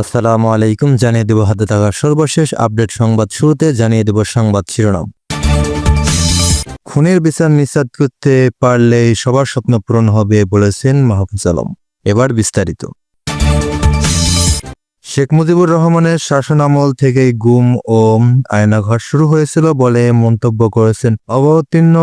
আসসালামু আলাইকুম, জানিয়ে দেব হাতে থাকা সর্বশেষ আপডেট সংবাদ শুরুতে, জানিয়ে দেব সংবাদ শিরোনাম। খুনের বিচার নিশ্চিত করতে পারলে সবার স্বপ্ন পূরণ হবে বলেছেন মাহফুজ আলম। এবার বিস্তারিত। শেখ মুজিবুর রহমানের শাসনামল থেকেই গুম ও আয়নাঘর শুরু হয়েছিল বলে মন্তব্য করেছেন অবতীর্ণ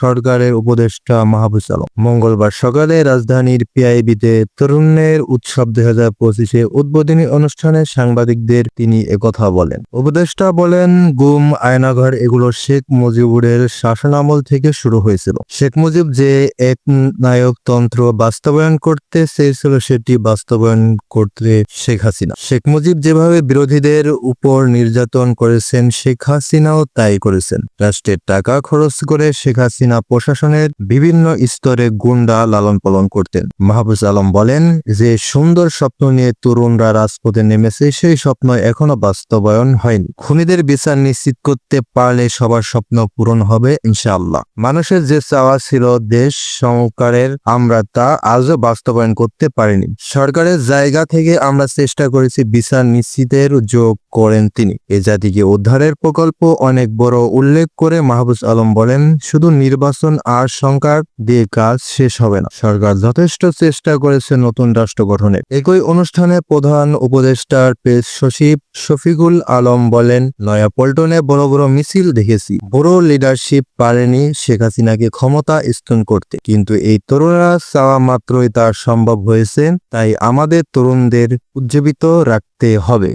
সরকারের উপদেষ্টা মাহবুজ আলম। মঙ্গলবার সকালে রাজধানীর পিআইবিতে তরুণের উৎসব দুই হাজার পঁচিশে উদ্বোধনী অনুষ্ঠানে সাংবাদিকদের তিনি একথা বলেন। উপদেষ্টা বলেন, গুম, আয়নাঘর এগুলো শেখ মুজিবুরের শাসনামল থেকে শুরু হয়েছিল। শেখ মুজিব যে এক নায়কতন্ত্র বাস্তবায়ন করতে চেয়েছিল, সেটি বাস্তবায়ন করতে শেখ হাসিনা। শেখ মুজিব যেভাবে বিরোধীদের উপর নির্যাতন করেছেন, শেখ হাসিনাও তাই করেছেন। রাষ্ট্রের টাকা খরচ করে শেখ হাসিনা প্রশাসনের বিভিন্ন স্তরে গুন্ডা লালন পালন করতেন। মাহবুজ আলম বলেন যে, সুন্দর স্বপ্ন নিয়ে তরুণরা রাজপথে নেমেছে, সেই স্বপ্ন এখনও বাস্তবায়ন হয়নি। খুনিদের বিচার নিশ্চিত করতে পারলে সবার স্বপ্ন পূরণ হবে, ইনশাআল্লাহ। মানুষের যে চাওয়া ছিল দেশ সংস্কারের, আমরা তা আজও বাস্তবায়ন করতে পারিনি। সরকারের জায়গা থেকে আমরা চেষ্টা করেছি বিচার নিশ্চিতের যোগ করেন তিনি। এ জাতিকে উদ্ধারের প্রকল্প অনেক বড় উল্লেখ করে মাহবুজ আলম বলেন, শুধু নির্বাচন আর সংকার দিয়ে কাজ শেষ হবে না। সরকার যথেষ্ট চেষ্টা করেছে নতুন রাষ্ট্র গঠনের। একই অনুষ্ঠানে প্রধান উপদেষ্টার পেশ সচিব শফিকুল আলম বলেন নয়া পল্টনে বড় বড় মিছিল দেখেছি। বড় লিডারশিপ পারেনি শেখ হাসিনাকে ক্ষমতা স্তন করতে। কিন্তু এই তরুণরা চাওয়া মাত্রই তা সম্ভব হয়েছে। তাই আমাদের তরুণদের উজ্জীবিত রাখতে হবে।